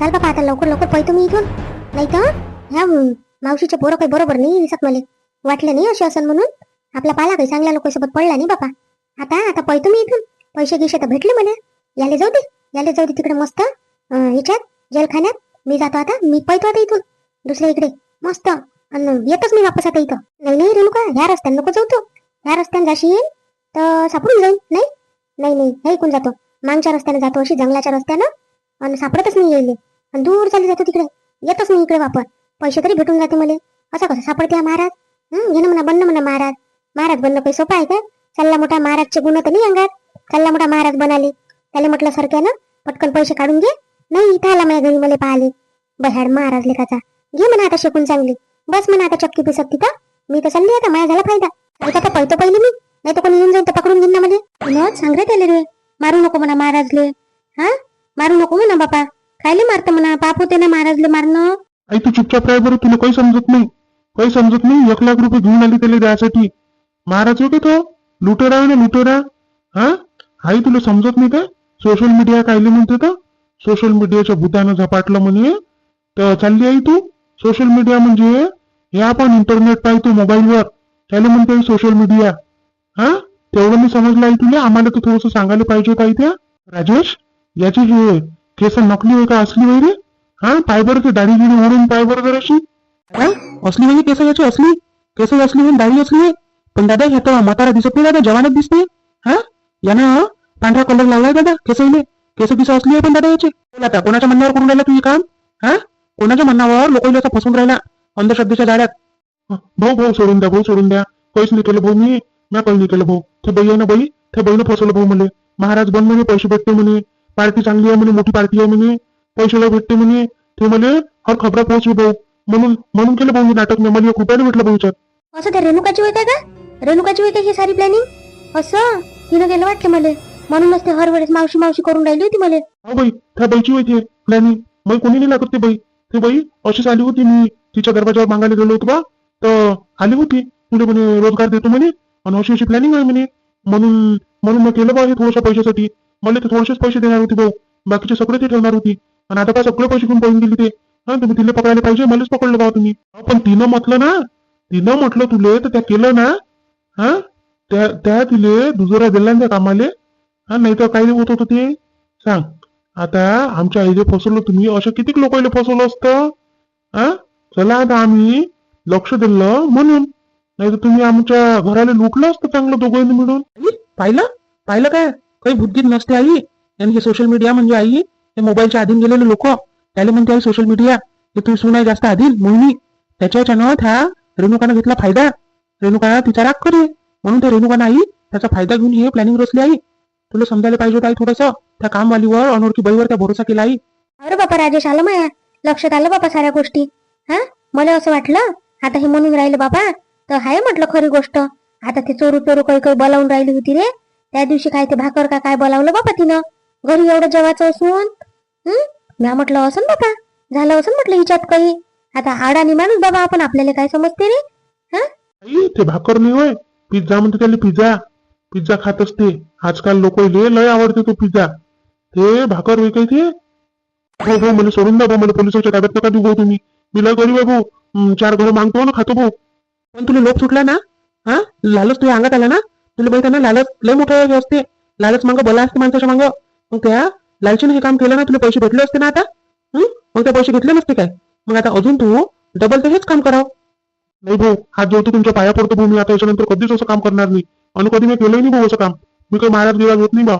चल बाबा आता लवकर लवकर पळतो मी इथून. नाही तर ह्या मावशीचे पोरं काही बरोबर नाही दिसत मला. वाटलं नाही अशी असं म्हणून. आपला पाला काही चांगल्या लोकांसोबत पडला नाही बाबा. आता आता पळतो मी इथून. पैसे गिसे तर भेटले मला. याले जाऊ दे याले जाऊ दे तिकडे मस्त. अं, ह्याच्यात मी जातो आता मी पळतो आता इथून. दुसऱ्या इकडे. मस्त. अन येतच मी वापस आता इथं. नाही नाही रेणुका ह्या रस्त्याने नको जाऊ तो. ह्या रस्त्याने जाशील तर सापडून जाईल नाही? नाही नाही हे ऐकून जातो. मागच्या रस्त्याने जातो अशी जंगलाच्या रस्त्यानं. आणि सापडतच नाही येईल आणि दूर चालली जातो तिकडे. येतच नाही इकडे वापर. पैसे तरी भेटून जाते मला. असं कसं? सापडते हा महाराज? हम्म घेणं म्हणा बनणं म्हणा महाराज. महाराज बनणं काही सोपं आहे का? चालला मोठा महाराजचे गुण तर नाही अंगात. चालला मोठा महाराज बनाले. त्याला म्हटलं सारख्यानं पटकन पैसे काढून घे. नाही इथं आला माझ्या घरी मला पाहिले बहाड महाराज लेखाचा घे म्हणा आता शिकून चांगली. बस म्हणा आता चक्की पिसत तिथं. मी तर चालली आता माझ्या झाला फायदा. आता तर पळतो पहिले मी. नाही तर कोणी येऊन जाईल तर पकडून घेईन ना मध्ये सांग रे त्याला रे. मारू नको म्हणा महाराजले. हा? मारू नको म्हणा बापा. खायले मारतं म्हणा? पाप होते ना महाराजले मारणं? आई तू चुपचाप राह बरं तुला काही समजत नाही. काही समजत नाही एक लाख रुपये घेऊन आली त्याला द्यायसाठी. महाराज होते तो. लुटेरा आहे ना लुटेरा हा? आई तुला समजत नाही का? सोशल मीडिया कायले म्हणते तर? सोशल मीडियाच्या भूतानं झपाटलं म्हणे. तर चालली आई तू. सोशल मीडिया म्हणजे हे आपण इंटरनेट पाहतो मोबाईलवर त्याला म्हणते सोशल मीडिया हा? तेवढं मी समजलं आई तुला. आम्हाला तर थोडस सांगायला पाहिजे होतं आई त्या. राजेश याची हे केस नकली होय का? असली होय रे? हा? पाय बरं ते दाढी गिडी ओढून पाय बरं जर अशी असली म्हणजे केस याची? असली. केस असली म्हणजे दाढी असली पण दादा ह्या तर म्हातारा दिसत नाही दादा. जवानच दिसते हा? यानं पांढरा कलर लावलाय दादा केसईले. केस किस असली आहे पण दादा याचे. आता कोणाच्या म्हणण्यावर करून राहिला तुझी हे काम? हा? कोणाच्या म्हणण्यावर लोक असा फसून राहिला अंधश्रद्धेच्या जाळ्यात. भाऊ भाऊ सोडून द्या भाऊ सोडून द्या. काहीच नाही केलं भाऊ मी. मी काही नाही केलं भाऊ. ते बाई आहे ना बाई त्या बाईनं फसवलं भाऊ म्हणे महाराज बन म्हणे पैसे भेटते म्हणे. पार्टी चांगली आहे म्हणे मोठी पार्टी आहे म्हणे पैशाला भेटते म्हणे. ते म्हणे हर खबरा पोहोचली भाऊ. म्हणून म्हणून केलं भाऊ नाटक. मी मला रुपयाने भेटलं भाऊ याच्यात. असं त्या रेणुकाची होते का रेणुकाची होते ही सारी प्लॅनिंग असं? तिनं केलं वाटलं मला. म्हणूनच ते हर वेळेस मावशी मावशी करून राहिली होती मला. हा बाई त्या बाईची होती प्लॅनिंग बाई कोणी नाही लागत ते बाई. ते बाई अशीच आली होती मी. तिच्या दरवाजावर मागायला गेलो होतो बा. तर आली होती. तुला म्हणे रोजगार देतो म्हणे. आणि अशी अशी प्लॅनिंग आहे म्हणे. म्हणून म्हणून मग केलं बा हे थोड्याशा पैशासाठी. मला ते थोडेसेच पैसे देणार होते भाऊ. बाकीचे सगळे ते ठेवणार होती. आणि आता काय सगळे पैसे घेऊन पळून गेली ते. हा तुम्ही तिला पकडायला पाहिजे मलाच पकडलं बा तुम्ही. पण तिनं म्हटलं ना तिनं म्हटलं तुले तर त्या केलं ना हा त्या त्या तिले दुजोरा दिला त्या कामाले हा नाही तर काही होत होतं ते? सांग. आता आमच्या आईले फसवलं तुम्ही अशा कितीक लोकांना फसवलं असतं? हा चला आता आम्ही लक्ष दिलं म्हणून. नाही तर तुम्ही आमच्या घराला लुटलं असतं चांगलं दोघांनी मिळून. पाहिलं? पाहिलं काय? काही बुद्धीत नसते आई. आणि हे सोशल मीडिया म्हणजे आई हे मोबाईलच्या आधीन गेलेले लोक. त्याला म्हणते आई सोशल मीडिया हे तू सुनाय जास्त आधीन मोहिनी. त्याच्या याच्यानं त्या रेणुकानं घेतला फायदा. रेणुका तिचा राग करे. म्हणून त्या रेणुकाना आई त्याचा फायदा घेऊन हे प्लॅनिंग रचली आई. तुला समजायला पाहिजे होतं आई थोडस. त्या कामवालीवर अनोळखी बाईवर त्या भरोसा केला आई. अरे बापा राजेश आलं माया. लक्षात आलं बापा साऱ्या गोष्टी. हा? मला असं वाटलं आता हे म्हणून राहिलं बापा तर हाय म्हटलं खरी गोष्ट. आता ते चोरू चोरू काही काही बोलावून राहिली होती रे. त्या दिवशी काय ते भाकर का काय बोलावलं बापा तिनं? घरी एवढं जेवायचं असून? म्या म्हटलं असं बापा झालं असं म्हटलं हिच्यात काही. आता आडानी माणूस बाबा आपण आपल्याला काय समजते रे? हा? ते भाकर नाही होय. पिझ्झा म्हणते त्याला पिझ्झा. पिझ्झा खात असते. आजकाल लोक लय आवडते तो पिझ्झा. ते भाकर विकायचे हो हो मला सोडून द्या मला पोलिसांच्या ताब्यात नका देऊ तुम्ही. मी लय गरीब आहे भाऊ. चार घर मागतो ना खातो भाऊ. पण तुला लोक सुटला ना? हा? लालच तुझ्या अंगात आला ना? तुला माहिती आहे ना लालच लय मोठं हे असते. लालच मागं बोला असते माणसाच्या मागं. मग त्या लालचीनं हे काम केलं ना तुला पैसे भेटले असते ना आता? मग त्या पैसे घेतले नसते काय? मग आता अजून तू डबल तर हेच काम करावं. नाही भाऊ हात जेवतो तुमच्या पाया पडतो भाऊ मी आता याच्यानंतर कधीच असं काम करणार नाही. आणि कधी मी केलंही नाही भाऊ असं काम. मी काही महाराज गिराज होत नाही बा.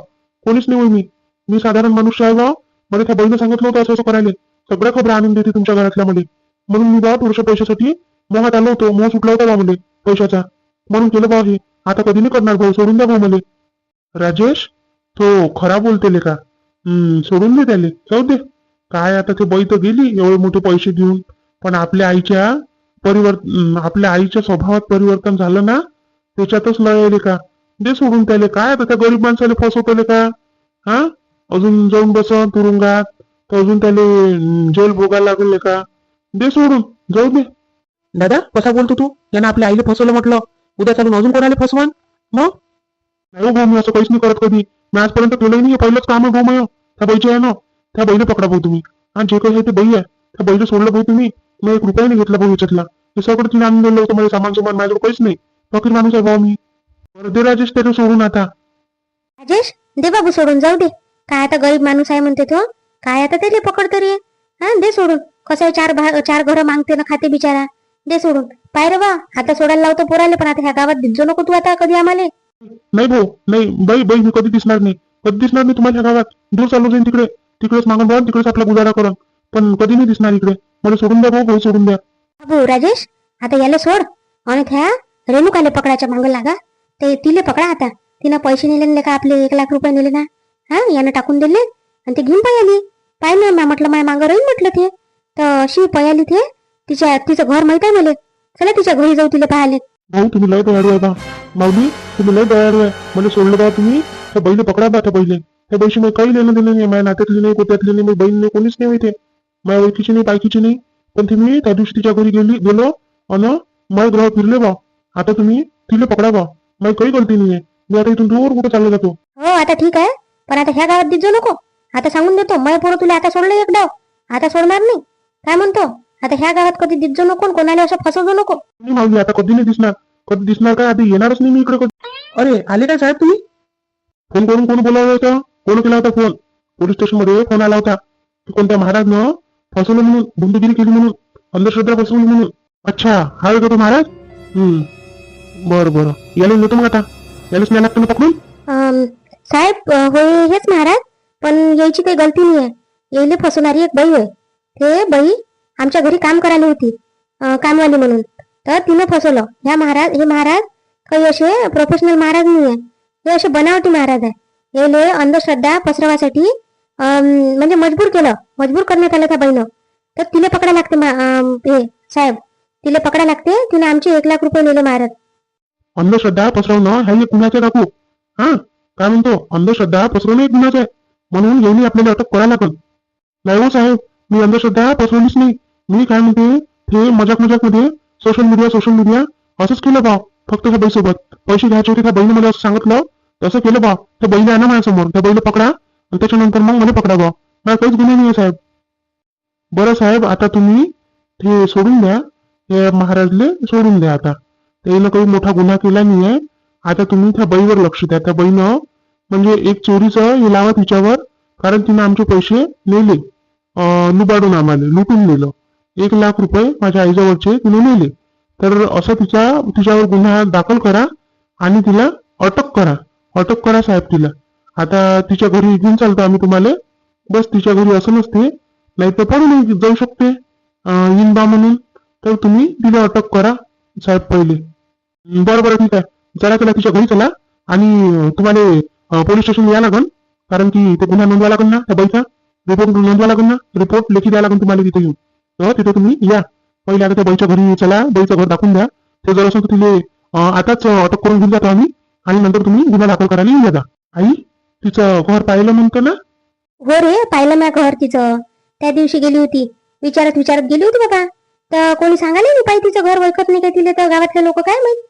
कोणीच नाही होई मी. मी साधारण मनुष्य आहे बा. मला त्या बहिणी सांगितलं होतं असं असं करायला. सगळ्या खबर आणून देते तुमच्या घरातल्या मध्ये. म्हणून मी बा थोडशा पैशासाठी मोहात आलो होतो. मोह सुटला होता बा मला पैशाचा. म्हणून केलं बा हे. आता कधी नाही करणार भाऊ? सोडून द्या भाऊ मला. राजेश तो खरा बोलतेले का? हम्म सोडून दे त्याले. जाऊ दे. काय आता ते बाई तर गेली एवढे मोठे पैसे घेऊन. पण आपल्या आईच्या परिवर्तन आपल्या आईच्या स्वभावात परिवर्तन झालं ना त्याच्यातच लढायले का? दे सोडून त्याले. काय आता त्या गरीब माणसाला फसवतले का? हा? अजून जाऊन बस तुरुंगात. तर अजून त्याले जेल भोगायला लागले का? दे सोडून. जाऊ दे. दादा कसा बोलतो तू? यानं आपल्या आईला फसवलं म्हटलं. उद्या चालून अजून कोणाला फसवान? मग? नाही हो भाऊ मी असं काहीच नाही करत कधी. मी आजपर्यंत केलंही नाही पहिलंच काम आहे भाऊ मग त्या बाईच्या आहे ना त्या बैल पकडा भाऊ तुम्ही. आणि जे काही आहे ते बाई आहे. त्या बैल सोडलं भाऊ तुम्ही. मी एक रुपया नाही घेतला भाऊ याच्यातला हे सगळं तिने आणून दिलं होतं मला सामान सुमान माझ्याकडे काहीच नाही. फकीर माणूस आहे भाऊ मी. बरं दे राजेश त्याला सोडून आता. राजेश दे बाबू सोडून जाऊ दे. काय आता गरीब माणूस आहे म्हणते तो. काय आता त्याला पकड तरी. हा दे सोडून. कसं आहे चार चार घरं मागते ना खाते बिचारा. दे सोडून. पाय रे बा आता सोडायला लावतो पोराले पण आता ह्या गावात दिसू नको तू आता कधी आम्हाला. नाही भाऊ नाही. बाई बाई मी कधी दिसणार नाही. कधी दिसणार नाही तुम्हाला ह्या गावात? दूर चालू जाईन तिकडे. तिकडेच मागून राहा तिकडेच आपला गुजारा करा पण कधी नाही दिसणार इकडे. मला सोडून द्या भाऊ भाऊ सोडून द्या. बाबू राजेश आता याला सोड. आणि त्या रेणुकाले पकडायच्या मागं लागा. ते तिले पकडा आता. तिनं पैसे नेले ना का आपले एक लाख रुपये नेले ना. हा यानं टाकून दिले. आणि ते घेऊन पयाली. पाय ना म्हटलं माझ्या मागं राहील म्हटलं ते. तर अशी पयाली ते. तिच्या तिचं घर माहीत आहे मला? चला तिच्या घरी जाऊ तिला पाहायला. भाऊ तुम्ही लय दयाळू आहे बा. माऊली तुम्ही लय दयाळू आहे. मला सोडलं बा तुम्ही. त्या बैले पकडा बा त्या बैले त्या बैशी मी काही लेणं दिलं नाही. माझ्या नात्यातली नाही कोट्यातली नाही मी बहीण नाही कोणीच नाही माहिती. माझ्या ओळखीची नाही पायकीची नाही. पण तुम्ही त्या दिवशी तिच्या घरी गेली गेलो अन मग ग्रह फिरले बा. आता तुम्ही तिला पकडा बा. माझी काही गलती नाहीये. मी आता इथून दूर कुठे चालला जातो? हो आता ठीक आहे. पण आता ह्या गावात दिसू नको. आता सांगून देतो. मै पोरं तुला आता सोडलं एक डाव आता सोडणार नाही. काय म्हणतो? आता ह्या गावात कधी दिसू नको कोणाला असं फसवू नको. नाही माऊली आता कधी नाही दिसणार? कधी दिसणार काय? आता येणारच नाही मी इकडे कधी. अरे आले काय साहेब तुम्ही? फोन करून कोण बोलावलं होतं? कोण केला होता फोन? पोलीस स्टेशनमध्ये फोन आला होता. कोणत्या महाराजनं फसवलं म्हणून गुंडगिरी केली म्हणून अंधश्रद्धा फसवली म्हणून. अच्छा हा का तो महाराज? हम्म. बरं बरं. याला नेतो मग आता. यालाच न्याय लागतं ना पकडून? साहेब होय हेच महाराज. पण यायची काही गलती नाही आहे यायले फसवणारी एक बाई होय. ते बाई आमच्या घरी काम करायला होती कामवाली म्हणून. तर तिनं फसवलं. ह्या महाराज हे महाराज काही असे प्रोफेशनल महाराज नाही आहे हे असे बनावटी महाराज आहे. यायले अंधश्रद्धा पसरवासाठी अं, म्हणजे मजबूर केलं. मजबूर करण्यात आलं त्या बाईनं. तर तिला पकडा लागते अं, हे साहेब. तिला पकडा लागते. तिने आमचे एक लाख रुपये नेले महाराज. अंधश्रद्धा पसरवणं हे एक गुन्ह्याचे काकू हा? काय म्हणतो? अंधश्रद्धा पसरवणं एक गुन्ह्याचं आहे. म्हणून येऊन आपल्याला अटक करायला लागल. नाही हो साहेब मी अंधश्रद्धा पसरवलीच नाही. मी काय म्हणते ते मजाक मजाकमध्ये सोशल मीडिया सोशल मीडिया असंच केलं बा फक्त त्या बाईसोबत. पैसे घ्यायचे होते त्या बहिणी मला असं सांगितलं तसं केलं बा त्या बहिणी आणा माझ्यासमोर त्या बहिणी पकडा आणि त्याच्यानंतर मग मला पकडा बा मला काहीच गुन्हे नाही साहेब. बरं साहेब आता तुम्ही ते सोडून द्या हे महाराजले सोडून द्या आता. त्यानं काही मोठा गुन्हा केला नाहीये. आता तुम्ही त्या बईवर लक्ष द्या. त्या बहीनं म्हणजे एक चोरीचं हे लावा तिच्यावर कारण तिनं आमचे पैसे नेले लुबाडून आम्हाला लुटून नेलं. एक लाख रुपये माझ्या आईजवळचे तिने नेले. तर असं तिच्या तिच्यावर गुन्हा दाखल करा आणि तिला अटक करा. अटक करा साहेब तिला. आता तिच्या घरी घेऊन चालतो आम्ही तुम्हाला. बस तिच्या घरी असं नसते. नाही तर पडून जाऊ शकते. अं, म्हणून. तर तुम्ही तिला अटक करा साहेब पहिले. बरं बरं ठीक आहे. चला चला तिच्या घरी चला. आणि तुम्हाला पोलीस स्टेशन या लागन. कारण की ते गुन्हा नोंदवा लागेल ना त्या बाईचा. रिपोर्ट नोंदवा लागन ना. रिपोर्ट लेखी द्यावा लागन तुम्हाला तिथे येऊन. तर तिथे तुम्ही या. पहिले आता त्या बाईच्या घरी चला बाईचं घर दाखवून द्या. ते जर असं तिथे आताच अटक करून घेऊन जातो आम्ही. आणि नंतर तुम्ही गुन्हा दाखल करायला येऊन जा आई तिचं घर पाहिलं म्हणतो ना? हो रे पाहिलं ना घर तिचं. त्या दिवशी गेली होती. विचारत विचारत गेली होती बाबा. तर कोणी सांगायला नाही पाय तिचं घर ओळखत नाही काय तिला. तर गावातले लोक काय माहीत?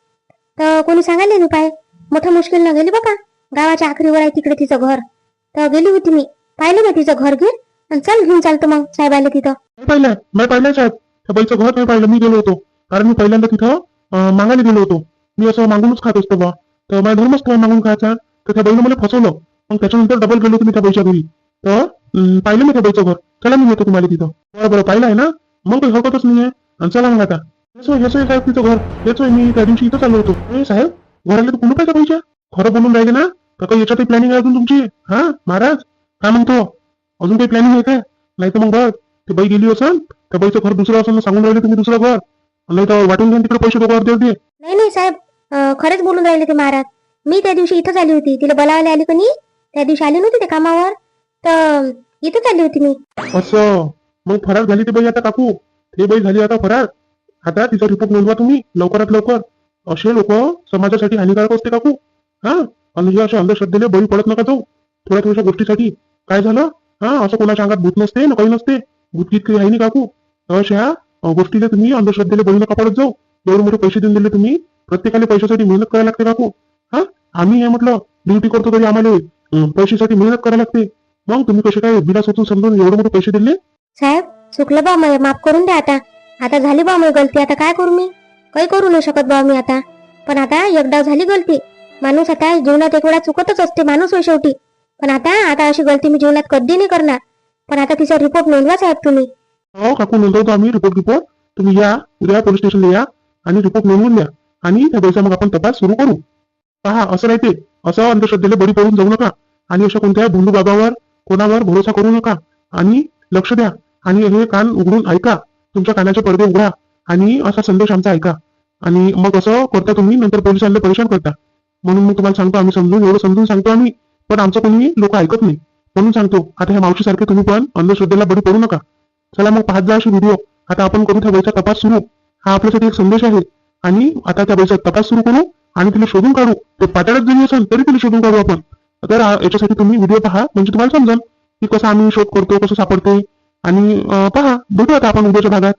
तर कोणी सांगायला नाही पाय मोठं मुश्किल न गेली बाबा. गावाच्या आखरीवर आहे तिकडे तिचं घर. तर गेली होती मी. पाहिलं ना तिचं घर घे चल घेऊन चालतो मग साहेबाला तिथं. नाही पाहिलंय नाही पाहिलं साहेब. त्या बाईचं घर नाही पाहिलं मी गेलो होतो. कारण मी पहिल्यांदा तिथं अं, मागायला गेलो होतो. मी असं मागूनच खात असतो बा. तर माझा धर्मच तेव्हा मागून खायचा तर त्या बाईनं मला फसवलं. मग त्याच्यानंतर डबल गेलो होतो मी त्या बाईच्या घरी. तर अं, पाहिलं मी त्या बाईचं घर. चला मी येतो तुम्हाला तिथं. बरं बरं पाहिलं आहे ना? मग काही हरकतच नाहीये. आणि चला मग आता. हेच होय हेच होय साहेब तिचं घर? हेच होय मी त्या दिवशी इथं चाललो होतो. ए, साहेब घराला तर कुलूप आहे त्या बाईच्या? खरं बोलून राहिले ना? तर काही याच्यात प्लॅनिंग आहे अजून तुमची? हा महाराज? काय म्हणतो अजून काही प्लॅनिंग आहे काय? नाही तर मग बघ ती बाई गेली असेल त्या बाईचं घर दुसरं असेल सांगून राहिले तुम्ही दुसरं घर. नाही तर वाटून घ्या तिकडे पैसे दोघं अर्धे अर्धे नाही नाही साहेब अं, खरंच बोलून राहिले ते महाराज. मी त्या दिवशी इथंच आली होती. तिला बोलावायला आली कोणी त्या दिवशी आली नव्हती ते कामावर. तर इथंच आली होती मी. असं. मग फरार झाली ती बाई आता काकू. ते बाई झाली आता फरार. आता तिचा रिपोर्ट नोंदवा तुम्ही लवकरात लवकर. असे लोक समाजासाठी हानिकारक असते काकू. हा? आणि हे अशा अंधश्रद्धेने बळी पडत नका जाऊ. थोड्या थोड्याशा गोष्टीसाठी. काय झालं? हा असं कोणाच्या अंगात भूत नसते ना काही नसते. भूतगीत काही आहे नाही काकू. अशा गोष्टीला तुम्ही अंधश्रद्धेला बळी कापडत जाऊ. एवढे मोठे पैसे देऊन दिले तुम्ही. प्रत्येकाला पैशासाठी मेहनत करायला लागते काकू. हा आम्ही हे म्हटलं ड्युटी करतो तरी आम्हाला पैशासाठी मेहनत करायला लागते. मग तुम्ही कसे काय बिना सोचून समजून एवढे मोठे पैसे दिले? साहेब चुकलं बा मला माफ करून द्या आता. आता झाली बा माझी गलती आता काय करू मी? काही करू नाही शकत बा मी आता. पण आता एकदा झाली गलती. माणूस आता जीवनात एक वेळा चुकतच असते माणूस होय शेवटी. पण आता आता अशी गलती मी जीवनात कधी नाही करणार. पण आता तिचा रिपोर्ट नोंदवा साहेब तुम्ही. हो काकू नोंदवतो आम्ही रिपोर्ट रिपोर्ट तुम्ही या उद्या पोलीस स्टेशनला या आणि रिपोर्ट नोंदवून द्या. आणि त्या दिवसा मग आपण तपास सुरू करू. पहा असं नाही ते असं अंधश्रद्धेला बळी पडून जाऊ नका. आणि अशा कोणत्या भोंदू बाबावर कोणावर भरोसा करू नका. आणि लक्ष द्या. आणि हे कान उघडून ऐका. तुमच्या कानाचे पडदे उघडा. आणि असा संदेश आमचा ऐका. आणि मग असं करता तुम्ही नंतर पोलिसांना परेशान करता. म्हणून मी तुम्हाला सांगतो आम्ही समजून एवढं समजून सांगतो आम्ही. पण आमचं कोणी लोक ऐकत नाही. म्हणून सांगतो आता ह्या मावशीसारखे तुम्ही पण अंधश्रद्धेला बळी पडू नका. चला मग पाहत जा अशी व्हिडिओ आता आपण करू त्या बाईचा तपास सुरू. हा आपल्यासाठी एक संदेश आहे. आणि आता त्या बाईचा तपास सुरू करू आणि तिला शोधून काढू. ते पातळ्यात जरी असेल तरी तिला शोधून काढू आपण. तर याच्यासाठी तुम्ही व्हिडिओ पहा म्हणजे तुम्हाला समजाल की कसं आम्ही शोध करतो कसं सापडते आणि पहा भेटू आता आपण उद्याच्या भागात.